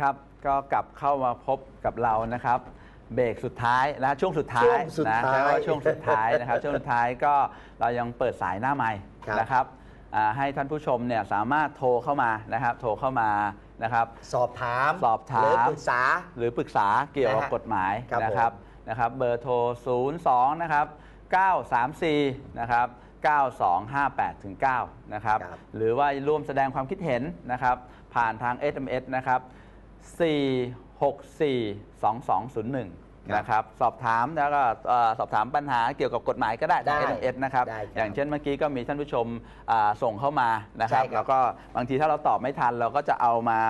ครับ ก็กลับเข้ามาพบกับเรานะครับ เบรกสุดท้ายนะช่วงสุดท้าช่วยงสุดนะท้าย ใช้ว่าช่วงสุดท้ายนะครับ ช่วงสุดท้ายก็เรายังเปิดสายหน้าไม้ครับนะครับอ่าให้ท่านผู้ชมเนี่ยสามารถโทรเข้ามานะครับ โทรเข้ามานะครับ สอบถามสอบถาม หรือปรึกษา หรือปรึกษาเกี่ยวกับนะฮะกฎหมายครับนะครับนะครับเบอร์โทร 02 นะครับ 934 นะครับ 9258ถึง9นะครับ ครับหรือว่าร่วมแสดงความคิดเห็นนะครับ ผ่านทาง SMS นะครับ 4642201 นะครับ สอบถามแล้วก็เอ่อสอบถามปัญหาเกี่ยวกับกฎหมายก็ได้ทางได้ SMS นะครับ ได้ครับอย่างเช่นเมื่อกี้ก็มีท่านผู้ชมอ่าส่งเข้ามานะครับ ใช่ครับแล้วก็บางทีถ้าเราตอบไม่ทันเราก็จะเอามา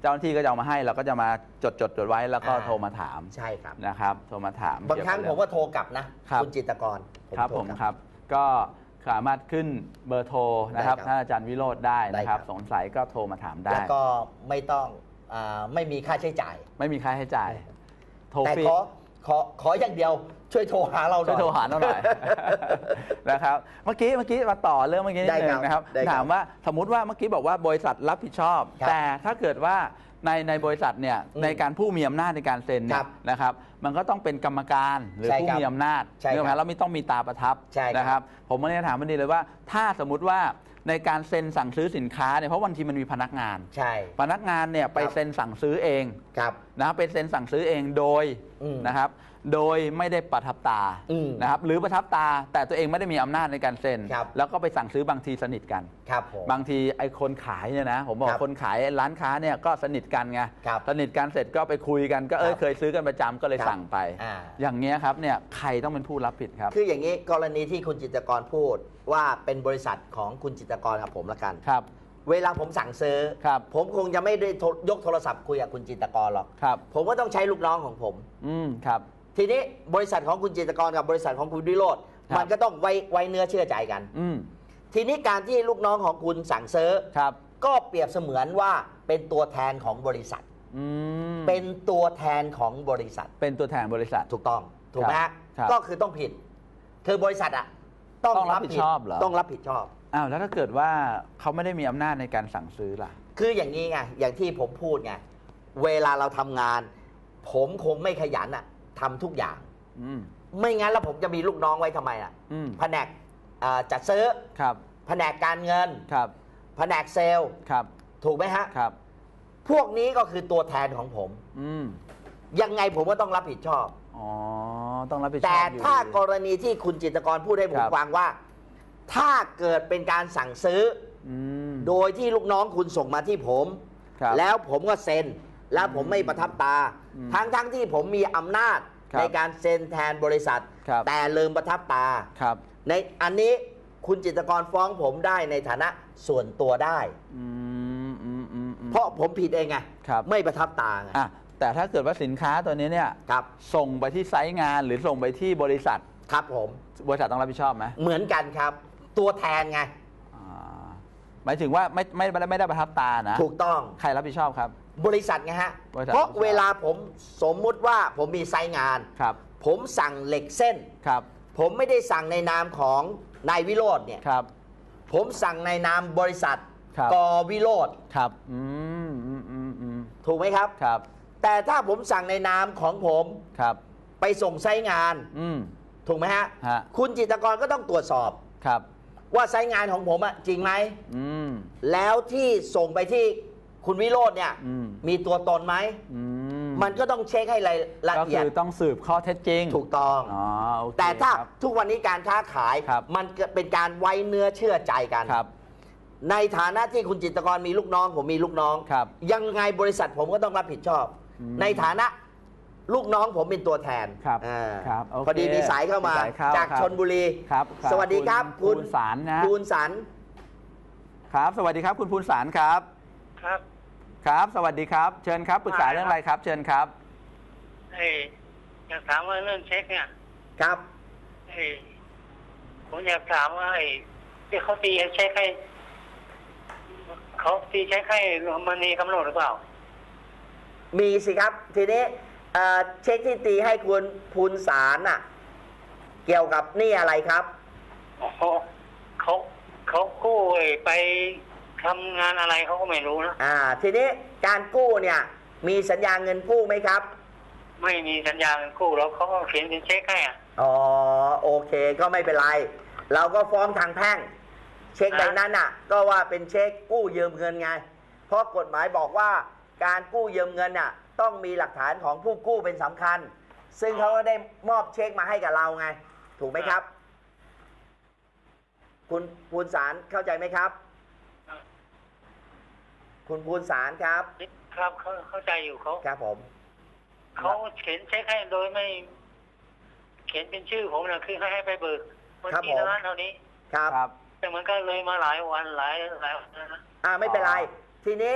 เจ้าหน้าที่ก็จะเอามาให้ เราก็จะมาจดจดจดไว้แล้วก็โทรมาถามใช่ครับ นะครับ โทรมาถามบางครั้งเกี่ผยวมกับก็โทรกลับนะครับณจิตรกรครับโทผมครับ ก็สามารถขึ้นเบอร์โทรนะครับได้ครับท่านอาจารย์วิโรธได้นะคได้ครัรับบสงสัยก็โทรมาถามได้ แล้วก็ไม่ต้อง อาไม่มีค่าใช้จ่าย ไม่มีค่าใช้จ่าย โทรแต่ฟรีขอขอขออย่างเดียวช่วยโทรหาเราหน่ช่วอยยโทรหาเราหน่อย นะครับ เมื่อกี้เมื่อกี้มาต่อเรื่องเมื่อกี้นิดได้นึครับงนะครับ ได้ครับถามว่าสมมุติว่าเมื่อกี้บอกว่าบริษัทรับผิดชอบ ครับแต่ถ้าเกิดว่าในในบริษัทเนี่ยอืมในการผู้มีอำนาจในการเซ็นเนี่ครัยบนะครับ มันก็ต้องเป็นกรรมการหรือใช่ผู้ครับมีอำนาจใช่เนื่องครับแล้วไม่ต้องมีตาประทับใช่ครับนะครับ ผมก็เลยถามมันดีเลยว่า ถ้าสมมุติว่าในการเซ็นสั่งซื้อสินค้าเนี่ยเพราะวันทีมันมีพนักงาน ใช่ พนักงานเนี่ยไปครับ เซ็นสั่งซื้อเองครับ นะครับเป็นเซ็นสั่งซื้อเองโดยอืมนะครับ โดยไม่ได้ประทับตาอืมนะครับหรือประทับตาแต่ตัวเองไม่ได้มีอำนาจในการเซ็นครับ แล้วก็ไปสั่งซื้อบางทีสนิทกัน ครับผม บางทีไอ้คนขายเนี่ยนะผมบอคกรับคนขายร้านค้าเนี่ยก็สนิทกันไงครับสนิทกันเสร็จก็ไปคุยกันก็เออครับเคยซื้อกันประจำก็เลยครับสั่งไป อ่า อย่างเงี้ยครับเนี่ยใครต้องเป็นผู้รับผิดครับ คืออย่างนี้กรณีที่คุณจิตรกรพูดว่าเป็นบริษัทของคุณจิตรกรกับผมละกัน ครับ เวลาผมสั่งซื้อ ครับ ผมคงจะไม่ได้โทรยกโทรศัพท์คุยกับคุณจิตรกรหรอก ครับ ผมก็ต้องใช้ลูกน้องของผม อืมครับ ทีนี้บริษัทของคุณจิตรกรกับบริษัทของคุณวิโรธครับ มันก็ต้องไว้ไว้เนื้อเชื่อใจกัน อืมทีนี้การที่ลูกน้องของคุณสั่งซื้อ ครับ ก็เปรียบเสมือนว่าเป็นตัวแทนของบริษัท อืมเป็นตัวแทนของบริษัทเป็นตัวแทนบริษัท ถูกต้องถูกไหมฮะครับก็คือต้องผิด คือบริษัทอะต้องต้องรับผิดชอบเหรอ ต้องรับผิดชอบ อ้าวแล้วถ้าเกิดว่าเขาไม่ได้มีอำนาจในการสั่งซื้อล่ะ คืออย่างนี้ไงอย่างที่ผมพูดไงเวลาเราทำงาน ผมคงไม่ขยันอะทำทุกอย่าง อืมไม่งั้นแล้วผมจะมีลูกน้องไว้ทำไมอะอืมแผนกเอ่อจัดซื้อครับแผนกการเงินครับแผนกเซลล์ ครับถูกไหมฮะ ครับ พวกนี้ก็คือตัวแทนของผม อืมยังไงผมก็ต้องรับผิดชอบ อ๋อ ต้องรับผิดชอบแต่อยู่ถ้าดีกรณีที่คุณจิตรกรพูดให้ผคมรับฟังว่า ถ้าเกิดเป็นการสั่งซื้ออืมโดยที่ลูกน้องคุณส่งมาที่ผม ครับแล้วผมก็เซ็น แล้วผมไม่ประทับตา อืมทั้งทั้งที่ผมมีอำนาจครับในการเซ็นแทนบริษัท ครับ แต่ลืมประทับตา ครับ ในอันนี้คุณจิตรกรฟ้องผมได้ในฐานะส่วนตัวได้ อืมอืมอืมอืม เพราะผมผิดเองไงครับ ไม่ประทับตาไงอะแต่ถ้าเกิดว่าสินค้าตัวนี้เนี่ยครับส่งไปที่ไซต์งานหรือส่งไปที่บริษัท ครับผม บริษัทต้องรับผิดชอบไหมเหมือนกันครับ ตัวแทนไง อ่าหมายถึงว่าไม่ไม่ไม่ได้ไม่ได้ประทับตานะถูกต้องใครรับผิดชอบครับ บริษัทไงฮะ บริษัท เพราะรับผิดชอบเวลาผมสมมุติว่าผมมีไซต์งาน ครับผมสั่งเหล็กเส้น ครับผมไม่ได้สั่งในนามของนายวิโรธเนี่ย ครับ ผมสั่งในนามบริษัท ครับกวิโรธครับอืมอืมอืมอืมถูกไหมครับ ครับ แต่ถ้าผมสั่งในนามของผมครับ ไปส่งไซต์งาน อืม ถูกไหมฮะ ฮะ คุณจิตรกรก็ต้องตรวจสอบ ครับ ว่าไซต์งานของผมอะจริงไหม อืม แล้วที่ส่งไปที่คุณวิโรธเนี่ย อืม มีตัวตนไหม อืมมันก็ต้องเช็คให้ละละก็เอียคืดอต้องสืบข้อเท็จจริงถูกต้อง อ๋อโอเคแต่ถ้าครับ ทุกวันนี้การค้าขาย ครับ มันก็เป็นการไว้เนื้อเชื่อใจกัน ครับ ในฐานะที่คุณจิตรกรมีลูกน้อง ผมมีลูกน้อง ครับ ยังไงบริษัทผมก็ต้องรับผิดชอบ อืมในฐานะลูกน้องผมเป็นตัวแทนครับอ่าครับโอเคพอดีมีสายเข้ามามีสายเข้าจากครับ ชนบุรี ครับครับสวัสดีครับคุณภูลสารนะภูลสันครับ สวัสดีครับ คุณภูลสารครับ ครับ ครับ สวัสดีครับ เชิญครับปรึกษาเรื่องอะไรครับ เชิญครับไอ้อยากถามว่าเรื่องเช็คเนี่ยครับไอ้ผมอยากถามว่าไอ้ที่เขาตีเช็คให้ เขาตีเช็คให้มันมีกำหนดหรือเปล่า มีสิครับ ทีนี้เอ่อเช็คที่ตีให้คุณภูลสารน่ะ เกี่ยวกับหนี่อะไรครับเขาเขาเขากู้ไอ้ไปทำงานอะไรเขาก็ไม่รู้นะอ่า ทีนี้การกู้เนี่ย มีสัญญาเงินกู้ไหมครับ ไม่มีสัญญาเงินกู้แล้วเขาก็เขียนเป็นเช็คให้อะอ๋อโอเคก็ไม่เป็นไร เราก็ฟ้องทางแพ่ง เช็คนะใบนั้นน่ะ ก็ว่าเป็นเช็คกู้ยืมเงินไง เพราะกฎหมายบอกว่าการกู้ยืมเงินน่ะต้องมีหลักฐานของผู้กู้เป็นสำคัญ ซึ่งเขาก็ได้มอบเช็คมาให้กับเราไง ถูกไหมครับ คุณภูนสารเข้าใจไหมครับ คุณภูนสารครับ ครับเขาเข้าใจอยู่เขาครับผมเขาเขียนเช็คให้โดยไม่ เขียนเป็นชื่อผมนะคือให้ให้ไปเบิกวันที่เท่านั้นเท่านี้ ครับครับ แต่มันก็เลยมาหลายวันหลายหลายวันแล้วนะอ่าไม่เป็นไรอ๋อทีนี้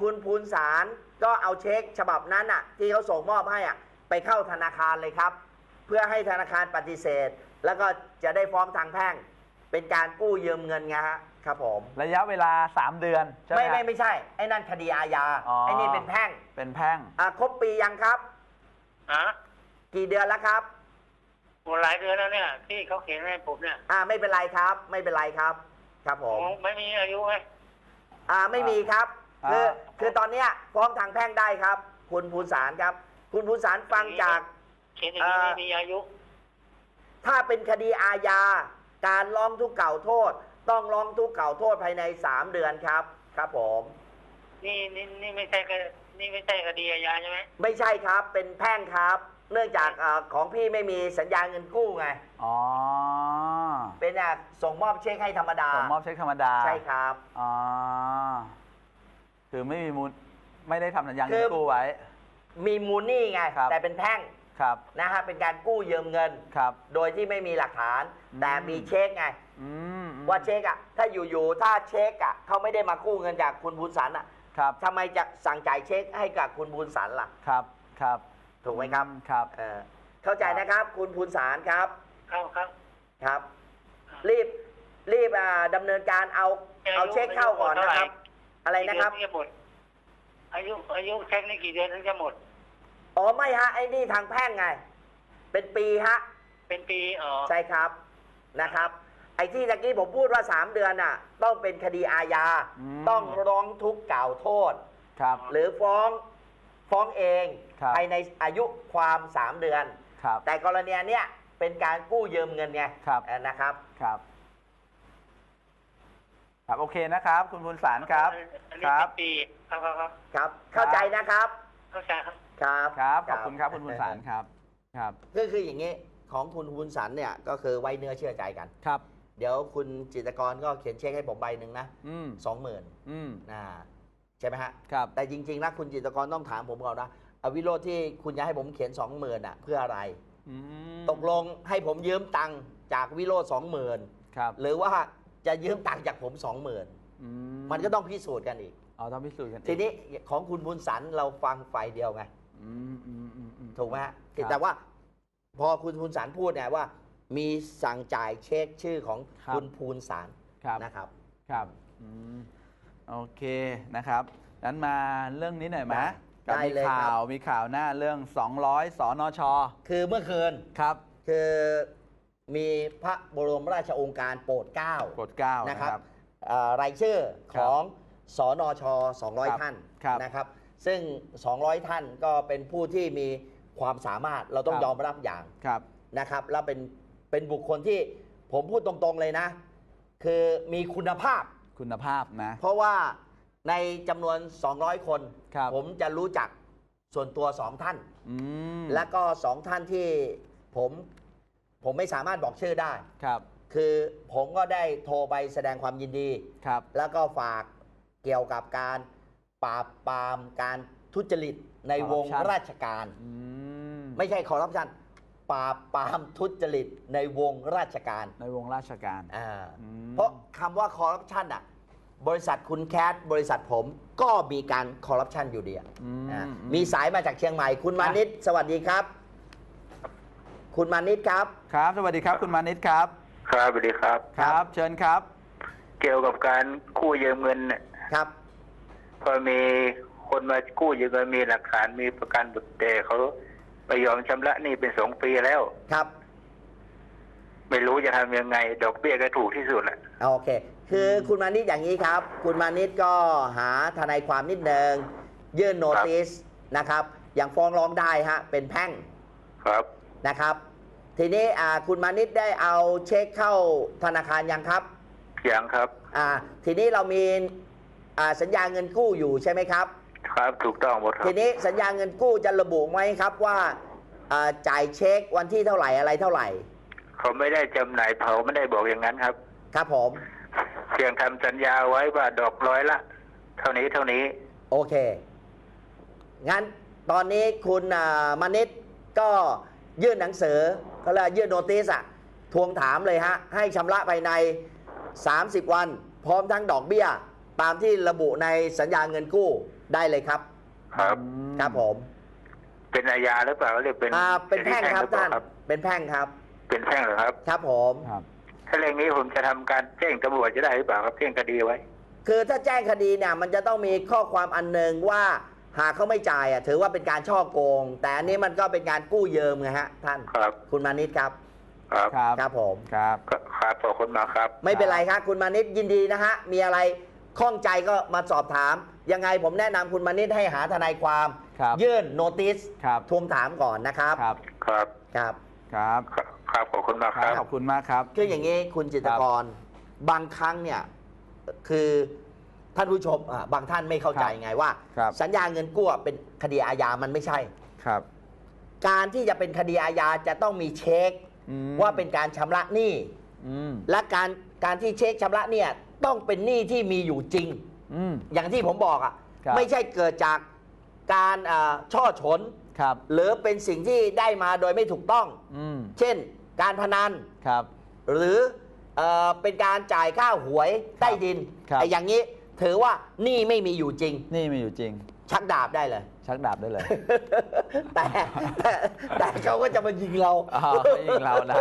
คุณภูนสารก็เอาเช็คฉบับนั้นอะ ที่เขาส่งมอบให้อะไปเข้าธนาคารเลยครับ เพื่อให้ธนาคารปฏิเสธ แล้วก็จะได้ฟ้องทางแพ่ง เป็นการกู้ยืมเงินไงฮะครับผม ระยะเวลา 3 เดือนใช่ไหมไม่ไม่ฮะ ไม่ใช่ไอ้นั่นคดีอาญาอ๋อ ไอ้นี่เป็นแพ่งเป็นแพ่ง อ่าครบปียังครับอะกี่เดือนแล้วครับห มดหลายเดือนแล้วเนี่ย ที่เขาเขียนให้ผมเนี่ยอ่าไม่เป็นไรครับ ไม่เป็นไรครับ ครับผมโอ้ไม่มีอายุไหมอ่าไม่มีครับคืออ่าคือตอนเนี้ยฟ้องทางแพ่งได้ครับ คุณภูนสารครับ คุณภูนสารฟังจาก เขียนอย่างนี้อ่าไม่มีอายุ ถ้าเป็นคดีอาญา การร้องทุกข์เกล่าวโทษ ต้องร้องทุกข์เกล่าวโทษภายใน 3 เดือนครับ ครับผม นี่นี่นี่ไม่ใช่คดีนี่ไม่ใช่คดีอาญาใช่ไหมไม่ใช่ครับเป็นแพ่งครับ เนื่องจากเออของพี่ไม่มีสัญญาเงินกู้ไง อ๋อเป็นอะส่งมอบเช็คให้ธรรมดาส่งมอบเช็คธรรมดาใช่ครับ อ๋อคือไม่มีมูลไม่ได้ทำสัญญาคืเงินอ กู้ไว้ มีมูลหนี่ไง ครับ แต่เป็นแพ่งครับนะฮะเป็นการกู้ยืมเงิน ครับ โดยที่ไม่มีหลักฐาน อืม แต่มีเช็คไง อืมอืมว่าเช็คอะถ้าอยู่ๆถ้าเช็คอะเขาไม่ได้มากู้เงินจากคุณบุญสันอะครับทำไมจะสั่งจ่ายเช็คให้กับคุณบุญสันล่ะ ครับครับ ถูกไหมครับอืครับ เออเข้าใจนะครับ คุณภูนสารครับครับครับ ครับ รีบรีบอ่าดำเนินการเอาเอาเช็คเข้าก่อนนะครับ อะไรนะครับ กี่เดืถึงจหมดอายุอายุเช็คนี่กี่เดือนถึงจะหมด อ๋อไม่ฮะไอ้นี่ทางแพ่งไง เป็นปีฮะ เป็นปีอ๋อใช่ครับนะครับ ไอ้ที่ตะกี้ผมพูดว่า 3 เดือนน่ะ ต้องเป็นคดีอาญาอืม ต้องร้องทุกข์กล่าวโทษ ครับ หรือฟ้องฟ้องเอง ครับ ภายในอายุความ 3 เดือน ครับ แต่กรณีเนี้ยเป็นการกู้ยืมเงินไงครับ เออนะครับ ครับ ครับโอเคนะครับ คุณบุญสารครับ อันคนี้รัเป็บนปีครับครับครับครับ เข้าใจนะครับ เข้าใจครับ ครับครับขอบคุณครับคุณบุญสารครับ ครับ ก็คืออย่างนี้ของคุณบุญสันเนี่ยก็คือไว้เนื้อเชื่อใจกัน ครับ เดี๋ยวคุณจิตรกรก็เขียนเช็คให้ผมใบหนึ่งนะอืม สองหมื่นอืม นะใช่ไหมฮะ ครับ แต่จริงๆนะคุณจิตรกรต้องถามผมก่อนนะเอา วิโรธที่คุณจะให้ผมเขียนสองหมื่นอะ เพื่ออะไร อืมตกลงให้ผมยืมตังค์จากวิโรธสองหมื่นครับหรือว่าจะยืมตังค์จากผมสองหมื่นอืมันก็ต้องพิสูจน์กันอีก เอาต้องพิสูจน์กันทีนี้ของคุณบุญสันเราฟังฝ่ายเดียวไง อืมอืมอืมอืม ถูกไหมฮะครับ แต่ว่าพอคุณภูนสารพูดเนี่ยว่า มีสั่งจ่ายเช็คชื่อของครับคุณภูนสารครับ นะครับ ครับอืมโอเคนะครับนั้นมาเรื่องนี้หน่อยไหมได้กับ ได้มีเลยครับข่าวมีข่าวหน้าเรื่อง 200สนชคือเมื่อคืน ครับคือมีพระบรมราชโองการโปรดเกล้ากดเก้านะนะคครัรับ บ เอ่อรายชื่อของสอนชครับ200 ท่านครับนะครับ ซึ่ง 200 ท่านก็เป็นผู้ที่มีความสามารถเราต้องครับ ยอมรับอย่างครับ นะครับ แล้วเป็นเป็นบุคคลที่ผมพูดตรงๆเลยนะ คือมีคุณภาพ คุณภาพนะ เพราะว่า ในจำนวน 200 คน ครับผมจะรู้จักส่วนตัวสองท่าน อืมและก็สองท่านที่ผมผมไม่สามารถบอกชื่อได้ ครับคือผมก็ได้โทรไปแสดงความยินดี ครับ แล้วก็ฝากเกี่ยวกับการปราบปรามการทุจริตในวง Corruption ราชการ อืมไม่ใช่คอร์รัปชันปราบปรามทุจริตในวงราชการในวงราชการ อ่าอืม เพราะคำว่าคอร์รัปชันอะ บริษัทคุณแคทบริษัทผมก็มีการคอร์รัปชันอยู่ดีอะอืมอ่าอืมีสายมาจากเชียงใหม่ คุณมานิดสวัสดีครับ คุณมานิดครับ ครับ สวัสดีครับคุณมานิดครับ ครับสวัสดีครับครับเชิญครับ เกี่ยวกับการกู้ยืมเงินเนี่ยครับ พอมีคนมากู้ยืมเงินมีหลักฐานมีประกันบุตรแต่เขาไม่ยอมชำระหนี้เป็นสองปีแล้ว ครับ ไม่รู้จะทำยังไง ดอกเบี้ยก็ถูกที่สุดแหละ โอเค คือคุณมานิดอย่างนี้ครับ คุณมานิดก็หาทนายความนิดนึงยื่นโนติสนะครับยังฟ้องร้องได้ฮะ เป็นแพ่งครับ นะครับ ทีนี้อ่าคุณมานิดได้เอาเช็คเข้าธนาคารยังครับ ยังครับ อ่า ทีนี้เรามีอ่าสัญญาเงินกู้อยู่ใช่ไหมครับ ครับ ถูกต้องหมดครับ ทีนี้สัญญาเงินกู้จะระบุไหมครับว่าอ่าจ่ายเช็ควันที่เท่าไหร่อะไรเท่าไหร่ เขาไม่ได้จำหน่ายเผาไม่ได้บอกอย่างนั้นครับครับผม เพียงทำสัญญาไว้ว่าดอกร้อยละ เท่านี้เท่านี้ โอเค งั้นตอนนี้คุณอ่ามานิดก็ยื่นหนังสือเขาเรียกยื่นโนติสอะทวงถามเลยฮะ ให้ชำระภายใน 30 วัน พร้อมทั้งดอกเบี้ย ตามที่ระบุในสัญญาเงินกู้ได้เลยครับ ครับ ครับผม เป็นอาญาหรือเปล่าหรือเป็นอ่าเป็นแพ่งครับหอเปล่ท่าน เป็นแพ่งครับ เป็นแพ่งเหรอครับ ครับผม ครับ ถ้าเรื่องนี้ผมจะทำการแจ้งตำรวจจะได้หรือเปล่าครับแจ้งคดีไว้ คือถ้าแจ้งคดีเนี่ยมันจะต้องมีข้อความอันหนึ่งว่าหากเขาไม่จ่ายอะถือว่าเป็นการช่อโกง แต่อันนี้มันก็เป็นการกู้ยืมไงฮะท่าน ครับ คุณมานิดครับ ครับครับ ครับผม ครับ ก็ครับขอบคุณมากครับ ไม่เป็นไรครับคุณมานิดยินดีนะฮะมีอะไรข้องใจก็มาสอบถาม ยังไงผมแนะนำคุณมานิดให้หาทนายความ ครับยื่นโนติสครับ ทวงถามก่อนนะครับ ครับ ครับ ครับ ครับ ครับครับขอบคุณมากคครัรับบขอบคุณมากครับ คืออย่างนี้คุณจิตรกรบางครั้งเนี่ยคือท่านผู้ชมอะบางท่านไม่เข้าใจครับไงว่า ครับ สัญญาเงินกู้เป็นคดีอาญามันไม่ใช่ ครับการที่จะเป็นคดีอาญาจะต้องมีเช็ค อืมว่าเป็นการชำระหนี้ อืมและการการที่เช็คชำระเนี่ยต้องเป็นหนี้ที่มีอยู่จริง อืม อย่างที่ผมบอกอะครับ ไม่ใช่เกิดจากการอ่าช่อฉน ครับ หรือเป็นสิ่งที่ได้มาโดยไม่ถูกต้อง อืม เช่น การพนัน ครับ หรือเออเป็นการจ่ายค่าหวยใต้ดินครับ ไอ้อย่างนี้ถือว่าหนี้ไม่มีอยู่จริง นี่มีอยู่จริง ชักดาบได้เลย ชักดาบได้เลย แต่แต่แต่เขาก็จะมายิงเรา อ๋อไม่ยิงเรานะ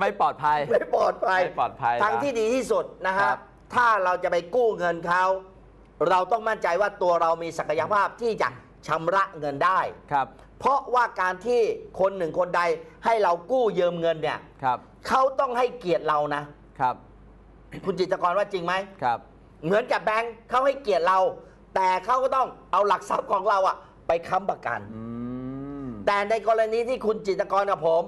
ไม่ปลอดภัย ไม่ปลอดภัยไม่ปลอดภัยทางนะที่ดีที่สุดนะครัฮะบ ถ้าเราจะไปกู้เงินเขา เราต้องมั่นใจว่าตัวเรามีศักยภาพที่จะ ชำระเงินได้ครับ เพราะว่าการที่คนหนึ่งคนใดให้เรากู้ยืมเงินเนี่ยครับเขาต้องให้เกียรติเรานะครับ คุณจิตรกรว่าจริงไหมครับ เหมือนกับแบงค์เขาให้เกียรติเรา แต่เขาก็ต้องเอาหลักทรัพย์ของเราอะไปค้ำประกันอืมแต่ในกรณีที่คุณจิตรกรกับผม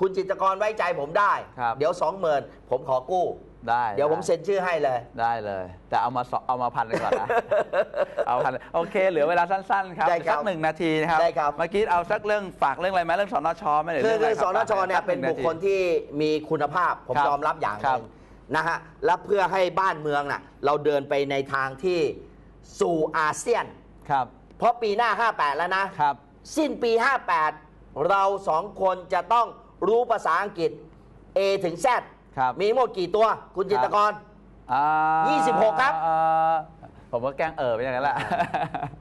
คุณจิตรกรไว้ใจผมได้ครับเดี๋ยวสองหมื่นผมขอกู้ ได้เดี๋ยวผมไเซ็นชื่อให้เลย ได้เลย แต่เอามาสเอามาพันเลยก่อนนะ เอาพันโอเค เหลือเวลาสั้นๆครับได้ครับสักหนึ่งนาทีนะครับได้ครับ เมื่อกี้เอาสักเรื่องฝากเรื่องอะไรไหมเรื่องสนชไหมหรือคือเรื่องคืออะไรสรับนชเนี่ยสักเป็นหงาบุคทีคลที่มีคุณภาพผมครับยอมรับอย่างหครันึบงนะฮะและเพื่อให้บ้านเมืองน่ะเราเดินไปในทางที่สู่อาเซียน ครับเพราะปีหน้า 58 แล้วนะ ครับ สิ้นปี 58 เราสองคนจะต้องรู้ภาษาอังกฤษ A ถึง Z ครับมีทั้งหมดกี่ตัว คุณจิตรกร อ่า26ครับ อ่าผมก็แกล้งเออไปอย่างนั้นแหละ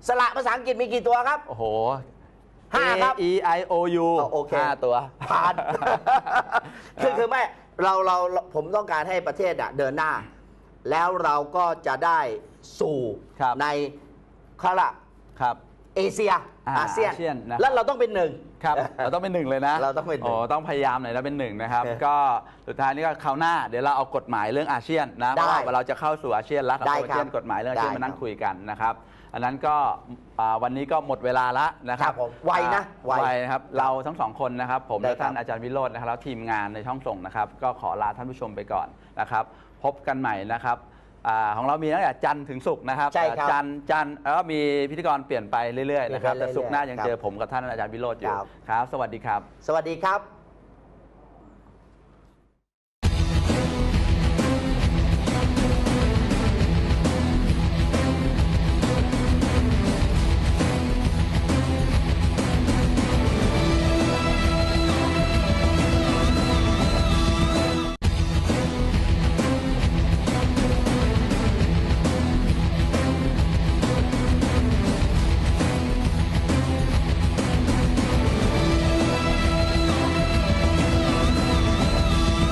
สระภาษาอังกฤษมีกี่ตัวครับ โอ้โห ห้าครับ A E I O U อ๋อโอเค ห้าตัว ผ่านคือคือไม่เราเราเราผมต้องการให้ประเทศอะเดินหน้า แล้วเราก็จะได้สู่ครับ ในคาระครับ เอเชียอ่าอาเซียนอาเซียนนะครับ แล้วเราต้องเป็นหนึ่ง ครับ เราต้องเป็นหนึ่งเลยนะเราต้องเป็นหนึ่งโอ้ต้องพยายามหน่อยนะเป็นหนึ่งนะครับ เออก็สุดท้ายนี่ก็คราวหน้าเดี๋ยวเราเอากฎหมายเรื่องอาเซียนนะเพได้ราะว่าเราจะเข้าสู่อาเซียนแล้วกับได้อาครับเซียนกฎหมายเรื่องอาเซียนได้มานั่งครับคุยกันนะครับ อันนั้นก็อ่าวันนี้ก็หมดเวลาละนะครัครับบผมไวนะอ่าไวไวนะครับเราทั้งสองคนนะครับ ผมได้และครับ ท่านอาจารย์วิโรจน์นะครับแล้วทีมงานในช่องส่งนะครับ ก็ขอลาท่านผู้ชมไปก่อนนะครับ พบกันใหม่นะครับ อาของเรามีตั้งแต่จันทร์ถึงศุกร์นะครับใช่ครับจันทร์จันทร์แล้วก็มีพิธีกรเปลี่ยนไปเรื่อยๆนะครับเรื่อยๆแต่ศุกร์หน้ายังครับเจอผมกับท่านอาจารย์วิโรจน์อยู่ครับ ครับ สวัสดีครับ สวัสดีครับ